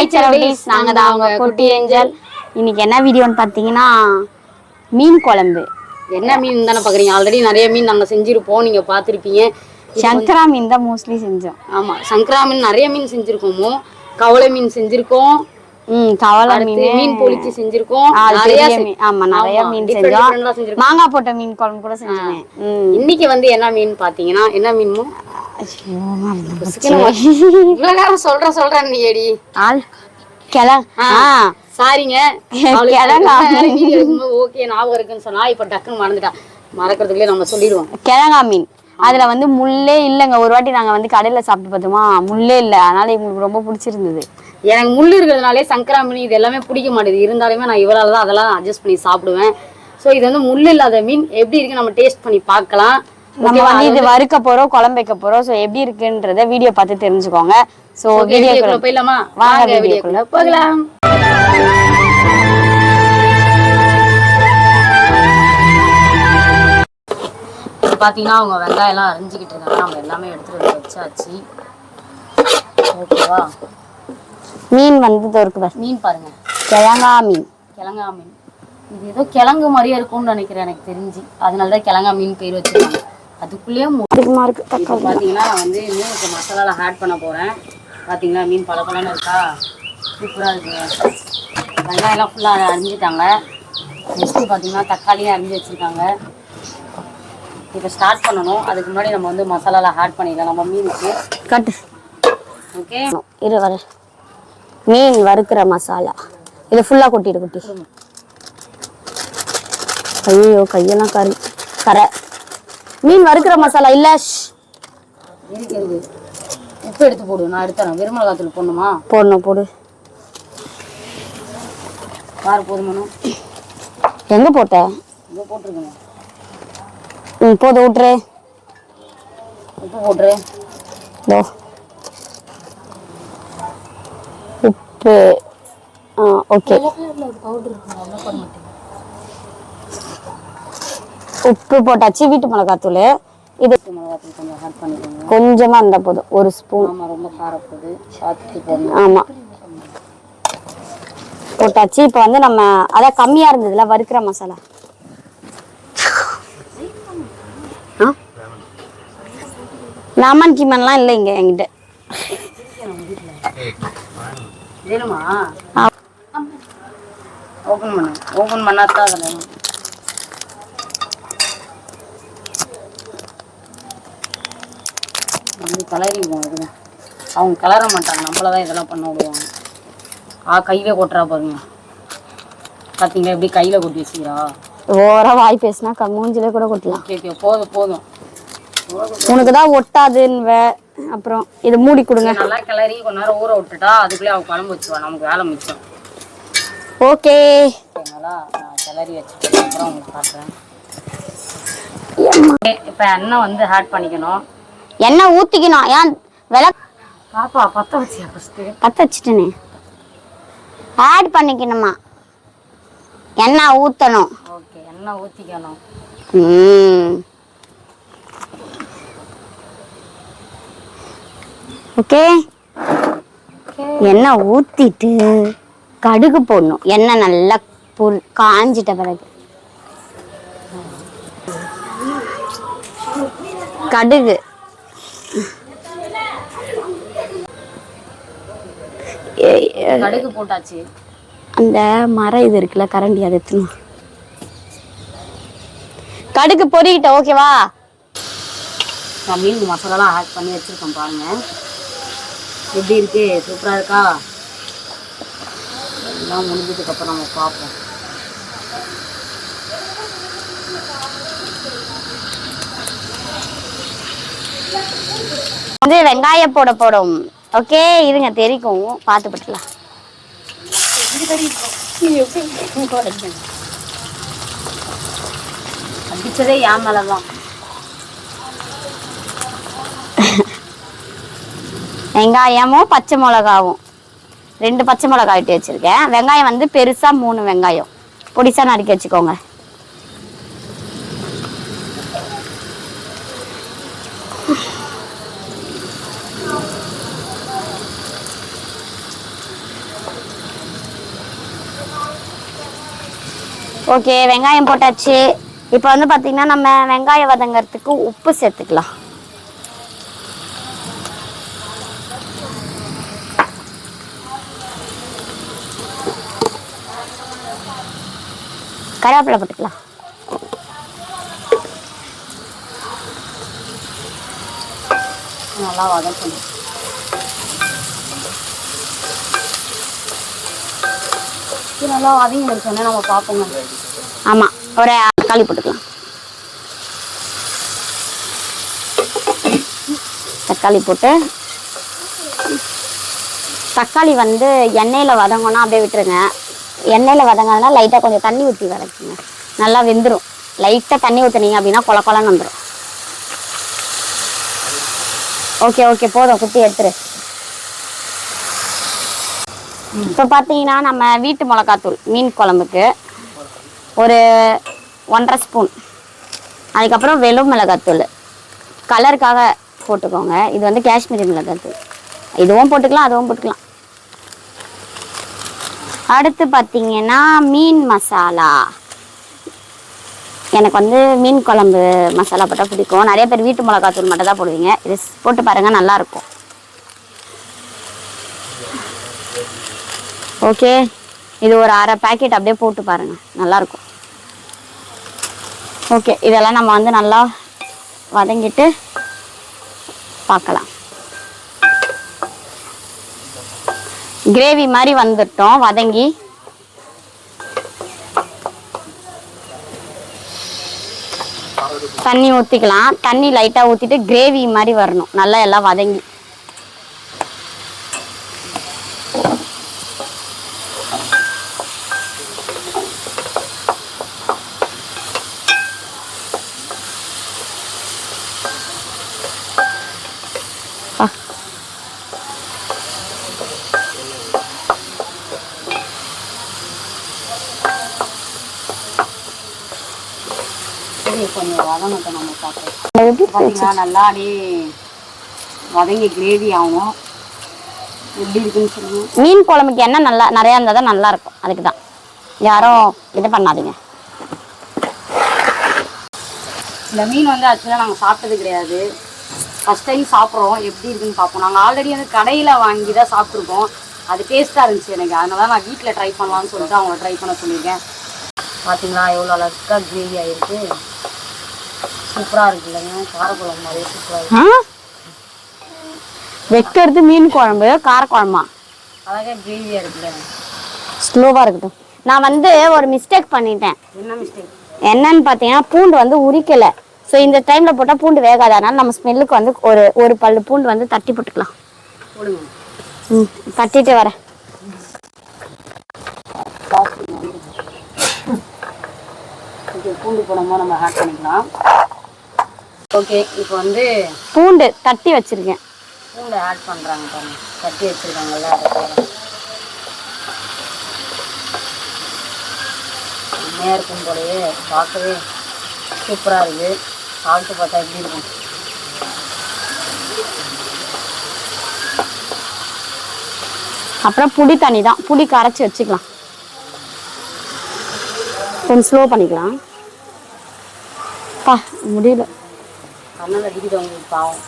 Hi செலவடிஸ் நாங்கள் தான் அவங்க குட்டி ஏஞ்சல். இன்னைக்கு என்ன வீடியோன்னு பார்த்தீங்கன்னா மீன் குழம்பு. என்ன மீன் தானே பாக்குறீங்க? ஆல்ரெடி நிறைய மீன் நாங்க செஞ்சிருப்போம். நீங்க பார்த்திருப்பீங்க சங்கரா மீன் தான் மோஸ்ட்லி செஞ்சோம். ஆமா சங்கரா மீன் நிறைய மீன் செஞ்சிருக்கோமோ? கவளை மீன் செஞ்சிருக்கோம். அடுத்து மீன். மீன் பொரிச்சு செஞ்சிருக்கோம். நிறைய ஆமா நிறைய மீன் செஞ்சோம். மாங்காய் போட்ட மீன் குழம்பு கூட செஞ்சேன். இன்னைக்கு வந்து என்ன மீன் பாத்தீங்கன்னா என்ன மீன் சொல்ற சொல்றேன் நீ அடி ஆள் கிள ஆ சாரிங்க. கிழங்கா. ஓகே ஞாபகம் இருக்குன்னு சொன்னா இப்ப டக்குன்னு மறந்துட்டா. மறக்கிறதுக்குள்ளே நம்ம சொல்லிடுவோம். கிழங்கா மீன். அதுல வந்து முள்ளே இல்லைங்க. ஒரு வாட்டி நாங்க வந்து கடையில சாப்பிட்டு பார்த்தோமா முள்ளே இல்ல. அதனால எங்களுக்கு ரொம்ப பிடிச்சிருந்தது. எனக்கு முள்ளு இருக்கிறதுனாலே சங்கரா மீன் இது எல்லாமே பிடிக்க மாட்டேது. இருந்தாலுமே நான் இவளால தான் அதெல்லாம் அட்ஜஸ்ட் பண்ணி சாப்பிடுவேன். ஸோ இது வந்து முள்ளு இல்லாத மீன். எப்படி இருக்கு நம்ம டேஸ்ட் பண்ணி பார்க்கலாம். நம்ம வந்து இது வறுக்க போறோம் குழம்பு வைக்க போறோம். ஸோ எப்படி இருக்குன்றத வீடியோ பார்த்து தெரிஞ்சுக்கோங்க. ஸோ வீடியோ வீடியோக்குள்ள போயிடலாமா? வாங்க வீடியோக்குள்ள போகலாம். பார்த்தீங்கன்னா அவங்க வெங்காயம் எல்லாம் அரிஞ்சிக்கிட்டு இருக்காங்க. நம்ம எல்லாமே எடுத்துட்டு வந்து வச்சாச்சு. ஓகேவா மீன் வந்து தோருக்கு. மீன் பாருங்க. கிழங்கா மீன். கிழங்கா மீன். இது ஏதோ கிழங்கு மாதிரியே இருக்கும்னு நினைக்கிறேன் எனக்கு தெரிஞ்சு. அதனால தான் கிழங்கா மீன் பேர் வச்சிருக்காங்க. அதுக்குள்ளேயே மு- அதிகமா இருக்கு இப்போ பார்த்தீங்கன்னா நான் வந்து மீனுக்கு மசாலால ஆட் பண்ண போகிறேன் பார்த்தீங்களா மீன் பல இருக்கா? சூப்பராக இருக்குங்க வெங்காயம்லாம் ஃபுல்லாக அரிஞ்சிட்டாங்க. நெக்ஸ்ட்டு பார்த்தீங்கன்னா தக்காளியும் அரிஞ்சு வச்சுருக்காங்க. இப்போ ஸ்டார்ட் பண்ணணும். அதுக்கு முன்னாடி நம்ம வந்து மசாலால ஆட் பண்ணிடலாம். நம்ம மீனுக்கு. கட்டு. ஓகே இரு வர. மீன் வறுக்கிற மசாலா. இது ஃபுல்லா கொட்டிடு குட்டி. ஐயோ கையெல்லாம் கறி. கரை. மீன் வறுக்கிற மசாலா இல்ல உப்பு எடுத்து போடு நான் எடுத்துறேன். வெறுமிளகாத்தூள் போடணுமா? போடணும் போடு. கார் போதுமானோ எங்க போட்ட? உப்பு போட்டிருக்கணும் ம் போது விட்டுரு உப்பு போட்டுரு. இதோ. உப்பு ஆ ஓகே உப்பு போட்டாச்சு வீட்டு மிளகாத்தூள். இது கொஞ்சமாக மிளகாத்தூள் கொஞ்சம் ஆட் பண்ணிக்கோங்க போதும். ஒரு ஸ்பூன் ஆமாம் ரொம்ப காரப்போகுது போட்டாச்சு. இப்போ வந்து நம்ம அதான் கம்மியாக இருந்ததுல வறுக்கிற மசாலா. ஆ? லெமன் கிமன்லாம் இல்லை இங்கே என்கிட்ட. வேணுமா. ஓப்பன் பண்ணு. ஓப்பன் பண்ணாதான் அதில் வேணும். வந்து கலரிடுவோம் இதுங்க அவங்க கலர மாட்டாங்க. நம்மள தான் இதெல்லாம் பண்ண விடுவாங்க. ஆ கையில கொட்டுறா பாருங்க. பார்த்தீங்களா எப்படி கையில் கொட்டி வச்சுக்கிறா? ஓரா வாய் பேசினா மூஞ்சிலே கூட கொட்டலாம். Okay okay. போதும் போதும். உனக்கு தான் ஒட்டாதுன்னுவ. அப்புறம் இதை மூடி கொடுங்க. நல்லா கிளறி கொஞ்ச நேரம் ஊற விட்டுட்டா அதுக்குள்ளே அவள் குழம்பு வச்சுருவா. நமக்கு வேலை மிச்சம். ஓகே. கிளறி வச்சுட்டு அப்புறம் உங்களுக்கு காட்டுறேன். இப்போ எண்ணெய் வந்து ஆட் பண்ணிக்கணும். எண்ணெய் ஊத்திக்கணும். ஏன் விலை பாப்பா பற்ற வச்சியா ஃபஸ்ட்டு பத்த வச்சுட்டேனே. ஆட் பண்ணிக்கணுமா? எண்ணெய் ஊத்தணும். ஓகே எண்ணெய் ஊற்றிக்கணும் ம். ஓகே? எண்ணெய் ஊத்திட்டு கடுகு போடணும். எண்ணெய் நல்லா பொரு காஞ்சிட்ட பிறகு. கடுகு. கடுகு போட்டாச்சு. அந்த மரம் இது இருக்குல்ல கரண்டி அதை எடுத்துணும் கடுகு பொறிக்கிட்ட ஓகேவா? நான் மீன் மசாலாலாம் ஆட் பண்ணி வச்சுருக்கேன் பாருங்க. எப்படி இருக்கு? சூப்பராக இருக்கா? எல்லாம் முடிஞ்சதுக்கப்புறம் நம்ம பார்ப்போம். வந்து வெங்காயம் போட போடும் ஓகே இருங்க தெரிக்கும். பார்த்து பட்டலாம் அடிச்சதே ஏன் மேலதான். வெங்காயமும் பச்சை மிளகாவும். ரெண்டு பச்சை மிளகா வெட்டி வச்சுருக்கேன். வெங்காயம் வந்து பெருசாக மூணு வெங்காயம். பொடிசாக நறுக்கி வச்சுக்கோங்க. ஓகே வெங்காயம் போட்டாச்சு. இப்போ வந்து பார்த்திங்கன்னா நம்ம வெங்காயம் வதங்கிறதுக்கு உப்பு சேர்த்துக்கலாம். கருவேப்பிலை போட்டுக்கலாம். நல்லா வதக்கணும். நல்லா வதங்கி முடிச்சோன்னே நம்ம பார்ப்போங்க. ஆமாம் ஒரு தக்காளி போட்டுக்கலாம். தக்காளி போட்டு தக்காளி வந்து எண்ணெயில் வதங்கணும் அப்படியே விட்டுருங்க. எண்ணெயில் வதங்கினா லைட்டாக கொஞ்சம் தண்ணி ஊற்றி வதக்குங்க. நல்லா வெந்துடும் லைட்டாக தண்ணி ஊற்றுனீங்க அப்படின்னா கொல கொலன்னு வந்துடும் ஓகே ஓகே போதும் குட்டி எடுத்துரு. இப்போ பார்த்தீங்கன்னா நம்ம வீட்டு மிளகாத்தூள் மீன் குழம்புக்கு ஒரு ஒன்றரை ஸ்பூன் அதுக்கப்புறம் வெளும் மிளகாத்தூள். கலருக்காக போட்டுக்கோங்க. இது வந்து காஷ்மீரி மிளகாத்தூள். இதுவும் போட்டுக்கலாம் அதுவும் போட்டுக்கலாம். அடுத்து பார்த்தீங்கன்னா மீன் மசாலா. எனக்கு வந்து மீன் குழம்பு மசாலா போட்டால் பிடிக்கும். நிறைய பேர் வீட்டு மிளகாத்தூள் மட்டும் தான் போடுவீங்க. இது போட்டு பாருங்கள் நல்லாயிருக்கும். ஓகே. இது ஒரு அரை பாக்கெட் அப்படியே போட்டு பாருங்க. நல்லாயிருக்கும். ஓகே இதெல்லாம் நம்ம வந்து நல்லா வதங்கிட்டு பார்க்கலாம் கிரேவி மாதிரி வந்துட்டோம். வதங்கி. தண்ணி ஊற்றிக்கலாம் தண்ணி லைட்டாக ஊற்றிட்டு கிரேவி மாதிரி வரணும். நல்லா எல்லாம் வதங்கி. வதங்கட்டும் நம்ம பார்ப்போம். பார்த்தீங்கன்னா நல்லா அப்படியே வதங்கி கிரேவி ஆகும். எப்படி இருக்குன்னு சொல்லுங்க. மீன் குழம்புக்கு எண்ணெய் நல்லா நிறையா இருந்தால் தான் நல்லா இருக்கும். அதுக்கு தான். யாரும் இது பண்ணாதீங்க. இந்த மீன் வந்து ஆக்சுவலாக நாங்கள் சாப்பிட்டது கிடையாது. ஃபஸ்ட் டைம் சாப்பிட்றோம். எப்படி இருக்குன்னு பார்ப்போம். நாங்கள் ஆல்ரெடி வந்து கடையில் வாங்கி தான் சாப்பிட்ருக்கோம் அது டேஸ்ட்டாக இருந்துச்சு எனக்கு. அதனால நான் வீட்டில் ட்ரை பண்ணலாம்னு சொல்லிட்டு அவங்கள ட்ரை பண்ண சொல்லியிருக்கேன். பார்த்தீங்களா எவ்வளோ அழகாக கிரேவி ஆகிருக்கு சூப்பராக இருக்கு இல்லைங்க காரக்குழம்பு மாதிரியே சூப்பராக வைக்கிறது மீன் குழம்பு காரக்குழம்பா? அழகாக கிரேவியாக இருக்குல்ல. ஸ்லோவாக இருக்கட்டும். நான் வந்து ஒரு மிஸ்டேக் பண்ணிட்டேன். என்ன மிஸ்டேக் என்னன்னு பார்த்தீங்கன்னா பூண்டு வந்து உரிக்கலை. ஸோ இந்த டைமில் போட்டால் பூண்டு வேகாது. அதனால நம்ம ஸ்மெல்லுக்கு வந்து ஒரு ஒரு பல்லு பூண்டு வந்து தட்டி போட்டுக்கலாம். ம் தட்டிட்டு வரேன். பூண்டு போடும்போது நம்ம ஆட் பண்ணிக்கலாம். ஓகே இப்போ வந்து பூண்டு தட்டி வச்சிருக்கேன். பூண்டை ஆட் பண்ணுறாங்க பாருங்க. கட்டி வச்சுருக்காங்கல்ல. செம்மையாக இருக்கும் போலயே பார்க்கவே சூப்பராக இருக்குது சாப்பிட்டு பார்த்தா எப்படி இருக்கும்? அப்புறம் புளி தண்ணி தான். புளி கரைச்சி வச்சுக்கலாம். கொஞ்சம் ஸ்லோ பண்ணிக்கலாம். பா முடியல. கண்ணில் அடிக்குது உங்களுக்கு பாவம்.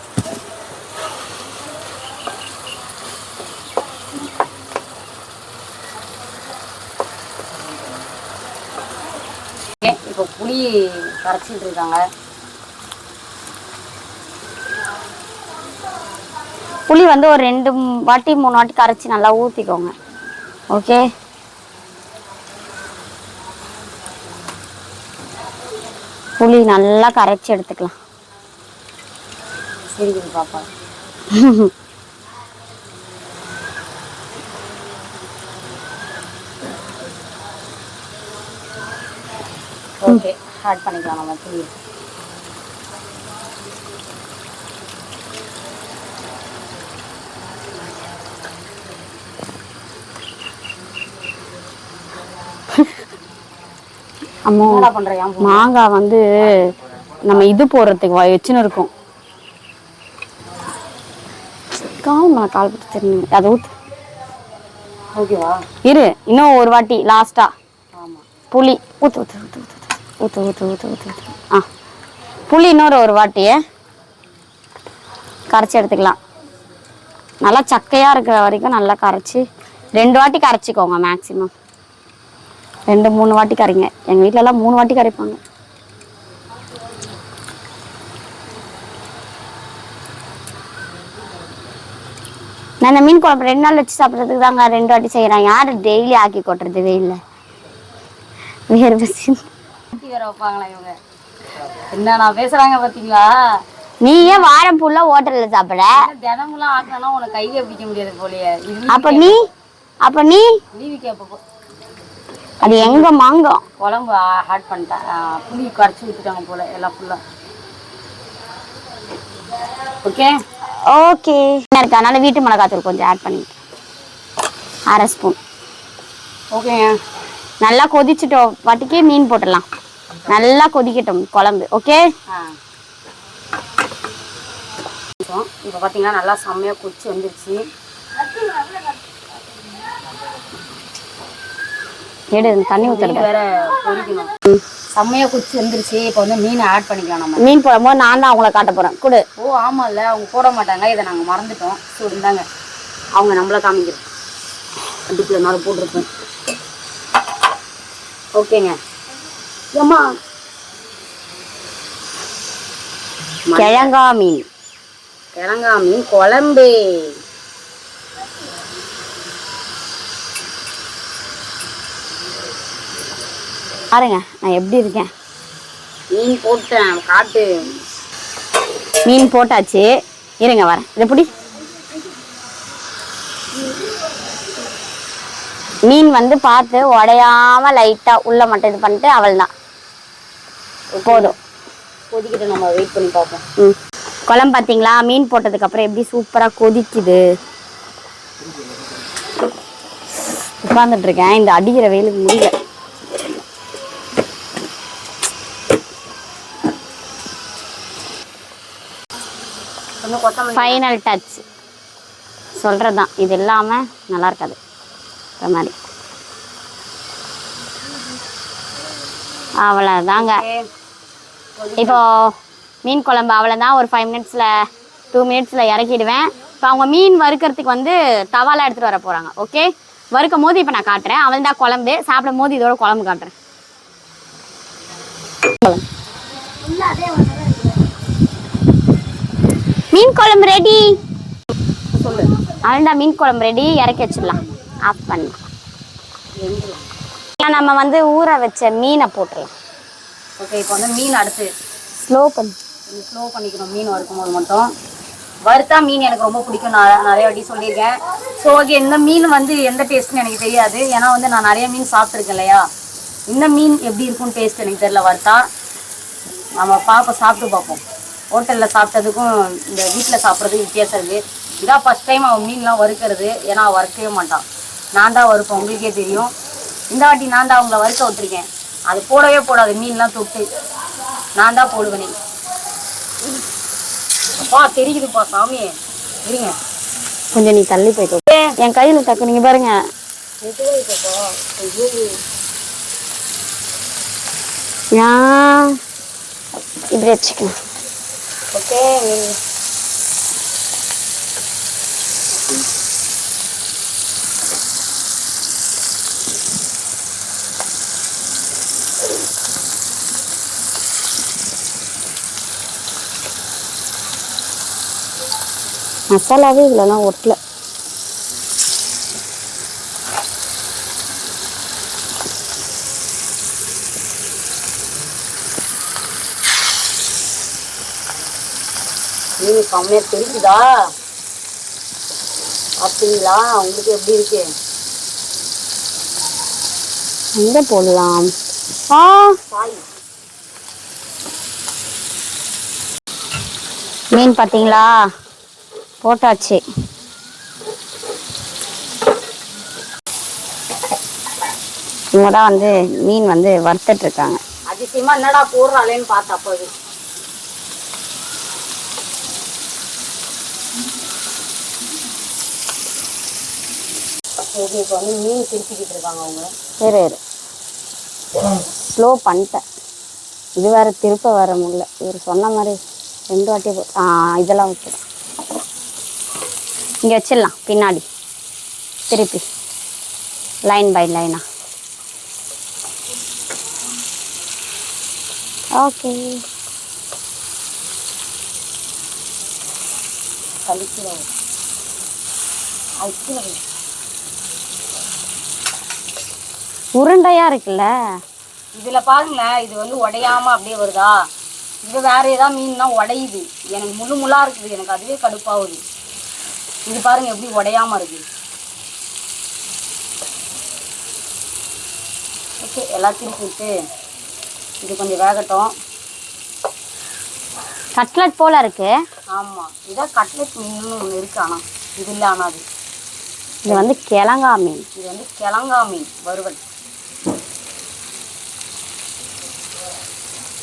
இப்போ புளி கரைச்சிட்டு இருக்காங்க? புளி வந்து ஒரு ரெண்டு வாட்டி மூணு வாட்டி கரைச்சி நல்லா ஊற்றிக்கோங்க ஓகே? புளி நல்லா கரைச்சி எடுத்துக்கலாம். சரி பாப்பா ஓகே ஆட் பண்ணிக்கலாம் நம்ம புளி மாங்காய் வந்து நம்ம இது போடுறதுக்கு வச்சுன்னு இருக்கோம். மேலே கால் பட்டு தெரியும் அதை ஊத்து. ஓகேவா? இரு. இன்னும் ஒரு வாட்டி லாஸ்டா புளி. ஊற்று ஊற்று ஊற்று ஊற்று ஊற்று ஊற்று ஊற்று ஊற்று ஊற்று ஆ. புளி இன்னொரு ஒரு வாட்டி. கரைச்சி எடுத்துக்கலாம். நல்லா சக்கையாக இருக்கிற வரைக்கும் நல்லா கரைச்சி. ரெண்டு வாட்டி கரைச்சிக்கோங்க மேக்ஸிமம் ரெண்டு மூணு வாட்டி கரைங்க. எங்கள் வீட்டிலலாம் மூணு வாட்டி கரைப்பாங்க. நான் இந்த மீன் குழம்பு ரெண்டு நாள் வச்சு சாப்பிட்றதுக்கு தாங்க ரெண்டு வாட்டி செய்கிறேன் யார் டெய்லி ஆக்கி கொட்டுறது வெயில்ல வேறு பசி வேற வைப்பாங்களா இவங்க. என்ன நான் பேசுறாங்க பாத்தீங்களா? நீ ஏன் வாரம் ஃபுல்லாக ஹோட்டலில் சாப்பிட? தினமுலாம் ஆக்கினா உனக்கு கையை பிடிக்க முடியாது போலயே. அப்போ நீ? அப்போ நீ? லீவுக்கு எப்போ அது எங்க மாங்கம்? குழம்பு ஹாட் பண்ணிட்டேன் புளி கரைச்சி ஊற்றிட்டாங்க போல எல்லாம் ஃபுல்லாக ஓகே ஓகே இருக்கு? அதனால வீட்டு மிளகாத்தூள் கொஞ்சம் ஆட் பண்ணி அரை ஸ்பூன் ஓகேங்க நல்லா கொதிச்சிட்டோம் வாட்டிக்கு மீன் போட்டுடலாம். நல்லா கொதிக்கட்டும் குழம்பு. ஓகே இப்போ பார்த்தீங்கன்னா நல்லா செம்மையாக கொச்சி வந்துருச்சு. எடு தண்ணி ஊற்றுறது வேற பொரிக்கணும் செம்மையாக கொச்சி வந்துருச்சு. இப்போ வந்து மீனை ஆட் பண்ணிக்கலாம் நம்ம. மீன் போடும்போது நான் தான் அவங்கள காட்ட போறேன். கொடு. ஓ ஆமாம்ல அவங்க போட மாட்டாங்க. இதை நாங்கள் மறந்துட்டோம். ஸோ இருந்தாங்க அவங்க நம்மள காமிக்கிறோம் அடுப்பில் மேலே போட்டிருப்போம் ஓகேங்க. ஏம்மா? கிழங்கா மீன். கிழங்கா மீன் குழம்பு. பாருங்க நான் எப்படி இருக்கேன்? மீன் போட்டேன் காட்டு. மீன் போட்டாச்சு. இருங்க வரேன். இது எப்படி மீன் வந்து பார்த்து உடையாம லைட்டா உள்ள மட்டும் இது பண்ணிட்டு அவள் தான் போதும். கொதிக்கிட்டு நம்ம வெயிட் பண்ணி பார்ப்போம். ம். குழம்பு பார்த்தீங்களா? மீன் போட்டதுக்கு அப்புறம் எப்படி சூப்பரா கொதிக்குது? உட்கார்ந்துட்டு இருக்கேன். இந்த அடிக்கிற வெயிலுக்கு முடியல. ஃபைனல் டச் சொல்கிறது தான் இது இல்லாமல் நல்லா இருக்காது. இந்த மாதிரி. அவ்வளோதாங்க இப்போ மீன் குழம்பு அவ்வளோதான் ஒரு ஃபைவ் மினிட்ஸில் டூ மினிட்ஸில் இறக்கிடுவேன். இப்போ அவங்க மீன் வறுக்கிறதுக்கு வந்து தவாலாம் எடுத்துகிட்டு வர போகிறாங்க ஓகே வறுக்கும் போது இப்போ நான் காட்டுறேன். அவள் தான் குழம்பு. சாப்பிடும் போது இதோட குழம்பு காட்டுறேன். மீன் குழம்பு ரெடி சொல்லு. அவள்தான் மீன் குழம்பு ரெடி இறக்கி வச்சிடலாம். ஆஃப் பண்ணி. நம்ம வந்து ஊற வச்ச மீனை போட்டுடலாம் ஓகே இப்போ வந்து மீன் அடுத்து. ஸ்லோ பண்ணி. ஸ்லோ பண்ணிக்கணும். மீன் வறுக்கும் போது மட்டும். வறுத்தா மீன் எனக்கு ரொம்ப பிடிக்கும். நான் நிறைய வாட்டி சொல்லியிருக்கேன். ஸோ ஓகே இந்த மீன் வந்து எந்த டேஸ்ட்னு எனக்கு தெரியாது. ஏன்னா வந்து நான் நிறைய மீன் சாப்பிட்ருக்கேன் இல்லையா? இந்த மீன் எப்படி இருக்கும் டேஸ்ட் எனக்கு தெரியல. வறுத்தா நம்ம பார்ப்போம் சாப்பிட்டு பார்ப்போம். ஹோட்டலில் சாப்பிட்டதுக்கும் இந்த வீட்டில் சாப்பிட்றதுக்கும் வித்தியாசம் இருக்குது இதான் ஃபஸ்ட் டைம் அவன் மீன்லாம் வறுக்கிறது. ஏன்னா அவன் வறுக்கவே மாட்டான். நான் தான் வறுப்பேன். உங்களுக்கே தெரியும். இந்த வாட்டி நான் தான் அவங்கள வறுக்க விட்டுருக்கேன். அது போடவே போடாது. மீன்லாம் தொட்டு. நான் தான் போடுவேனே. அப்பா தெரியுதுப்பா சாமி. இருங்க. கொஞ்சம் நீ தள்ளி போயிட்டு என் கையில் டக்கு நீங்கள் பாருங்க. ஏன் இப்படி வச்சுக்கலாம் ஓகே. மசாலாவே இவ்வளோலாம் ஒட்டல. மீன் செம்மையா தெரியுதா அப்படிங்களா? உங்களுக்கு எப்படி இருக்கு? எங்கே போடலாம். ஆ. சாய். மீன் பார்த்தீங்களா போட்டாச்சு. இவங்க தான் வந்து மீன் வந்து வறுத்துட்டு இருக்காங்க. அதிசயமா என்னடா போடுறாளேன்னு பார்த்தா அப்போது ஓகே இப்போ வந்து மீன் திருப்பிக்கிட்டு இருக்காங்க அவங்க. இரு இரு. ஸ்லோ பண்ணிட்டேன். இது வேற திருப்ப வர முடியல. இவர் சொன்ன மாதிரி ரெண்டு வாட்டி போ- ஆ இதெல்லாம் வச்சிடும் இங்கே வச்சிடலாம் பின்னாடி. திருப்பி. லைன் பை லைனா ஓகே கழிக்கிறோம். அது கீழே வை. உருண்டையா இருக்குல்ல? இதுல பாருங்களேன் இது வந்து உடையாம அப்படியே வருதா? இது வேற ஏதாவது மீன்னா உடையுது. எனக்கு முள்ளு முள்ளா இருக்குது. எனக்கு அதுவே கடுப்பாகுது. இது பாருங்க எப்படி உடையாம இருக்கு. ஓகே எல்லாத்தையும் விட்டு இது கொஞ்சம் வேகட்டும். கட்லட் போல இருக்கு. ஆமா. இதான் கட்லெட் மீன் ஒன்று இருக்கு ஆனா. இது இல்லை ஆனா அது. இது வந்து கிழங்கா மீன். இது வந்து கிழங்கா மீன் வறுவல்.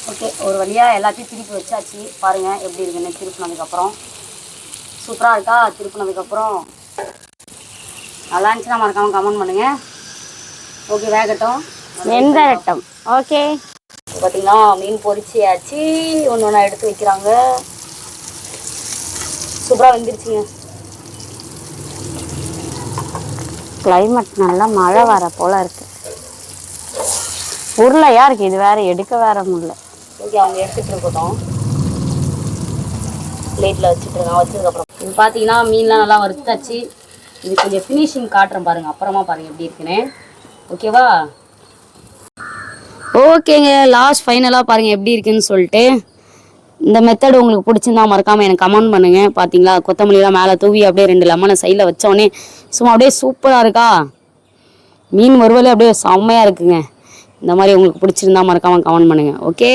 ஓகே ஒரு வழியாக எல்லாத்தையும் திருப்பி வச்சாச்சு. பாருங்க எப்படி இருக்குன்னு திருப்பினதுக்கப்புறம். சூப்பராக இருக்கா? திருப்பினதுக்கப்புறம். நல்லா இருந்துச்சுன்னா மறக்காம கமெண்ட் பண்ணுங்க. ஓகே வேகட்டும். வெந்தரட்டம் ஓகே. பார்த்தீங்கன்னா மீன் பொரிச்சியாச்சு. ஒன்று ஒன்றா எடுத்து வைக்கிறாங்க. சூப்பராக வெந்துருச்சுங்க. கிளைமேட் நல்லா மழை வர போல இருக்கு. உருளையா இருக்கு இது வேற எடுக்க வேற முடியல. ஓகே அவங்க எடுத்துகிட்டு இருக்கட்டும். பிளேட்டில் வச்சுட்டுருக்கோம் வச்சதுக்கப்புறம் இது பார்த்தீங்கன்னா மீன்லாம் நல்லா வறுத்தாச்சு. இது கொஞ்சம் ஃபினிஷிங் காட்டுறேன் பாருங்கள் அப்புறமா பாருங்கள் எப்படி இருக்குன்னு. ஓகேவா ஓகேங்க லாஸ்ட் ஃபைனலாக பாருங்கள் எப்படி இருக்குன்னு சொல்லிட்டு. இந்த மெத்தட் உங்களுக்கு பிடிச்சிருந்தா மறக்காமல் எனக்கு கமெண்ட் பண்ணுங்கள் பார்த்தீங்களா கொத்தமல்லிலாம் மேலே தூவி அப்படியே ரெண்டு லெமனை சைடில் வச்சோடனே சும்மா அப்படியே சூப்பராக இருக்கா? மீன் வறுவலே அப்படியே செம்மையாக இருக்குங்க. இந்த மாதிரி உங்களுக்கு பிடிச்சிருந்தா மறக்காமல் கமெண்ட் பண்ணுங்கள் ஓகே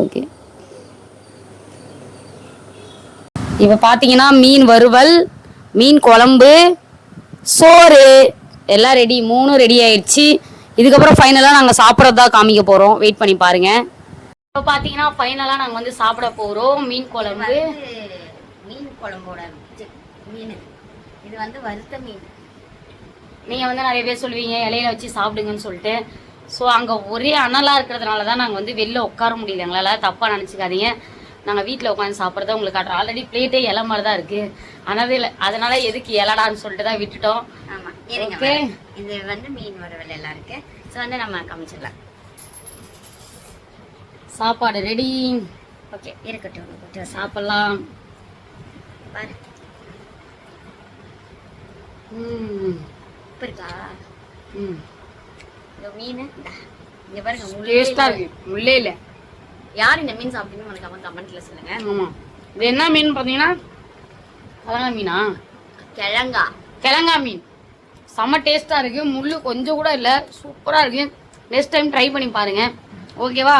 ஓகே. இப்போ பார்த்தீங்கன்னா மீன் வறுவல் மீன் குழம்பு சோறு எல்லாம் ரெடி மூணும் ரெடி ஆயிடுச்சு இதுக்கப்புறம் ஃபைனலாக நாங்கள் சாப்பிட்றதா காமிக்க போகிறோம் வெயிட் பண்ணி பாருங்க. இப்போ பார்த்தீங்கன்னா ஃபைனலாக நாங்கள் வந்து சாப்பிட போகிறோம் மீன் குழம்பு. மீன் குழம்போட மீன். இது வந்து வறுத்த மீன். நீங்கள் வந்து நிறைய பேர் சொல்லுவீங்க இலையில வச்சு சாப்பிடுங்கன்னு சொல்லிட்டு. ஸோ அங்கே ஒரே அனலாக இருக்கிறதுனால தான் நாங்கள் வந்து வெளில உட்கார முடியல. எங்களால் தப்பாக நினச்சிக்காதீங்க. நாங்கள் வீட்டில் உட்காந்து சாப்பிட்றத உங்களுக்கு காட்டுறோம் ஆல்ரெடி பிளேட்டே இலை மாதிரி தான் இருக்குது அதனால அதனால எதுக்கு இலடான்னு சொல்லிட்டு தான் விட்டுட்டோம் ஓகே இது வந்து மீன் வறுவல் எல்லாம் இருக்கு. ஸோ வந்து நம்ம காமிச்சிடலாம். சாப்பாடு ரெடி ஓகே இருக்கட்டும் சாப்பிட்லாம். பாரு. ம். இருக்கா ம். இந்த மீன். இங்க பாருங்க முள்ளே டேஸ்ட்டாக இருக்கு முள்ளே இல்லை யார் இந்த மீன் சாப்பிட்டீங்கன்னு மறக்காம கமெண்ட்ல சொல்லுங்க. ஆமாம் இது என்ன மீன் பார்த்தீங்கன்னா? அதெல்லாம் மீனா? கிழங்கா. கிழங்கா மீன். செம்ம டேஸ்ட்டாக இருக்குது முள்ளு கொஞ்சம் கூட இல்லை. சூப்பராக இருக்குது நெக்ஸ்ட் டைம் ட்ரை பண்ணி பாருங்கள் ஓகேவா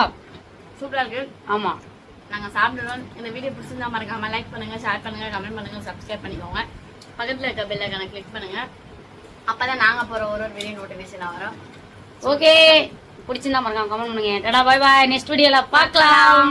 சூப்பரா இருக்கு. ஆமாம் நாங்க சாப்பிடுறோம். இந்த வீடியோ பிடிச்சிருந்தா மறக்காம லைக் பண்ணுங்க ஷேர் பண்ணுங்க கமெண்ட் பண்ணுங்க சப்ஸ்கிரைப் பண்ணிக்கோங்க. பக்கத்துல இருக்க பெல் ஐக்கான கிளிக் பண்ணுங்க. அப்பதான் நாங்க போற ஒரு ஒரு வீடியோ நோட்டிஃபிகேஷன் வரும். ஓகே பிடிச்சிருந்தா மறக்காம கமெண்ட் பண்ணுங்க. டடா பாய் பாய் நெக்ஸ்ட் வீடியோல பார்க்கலாம்.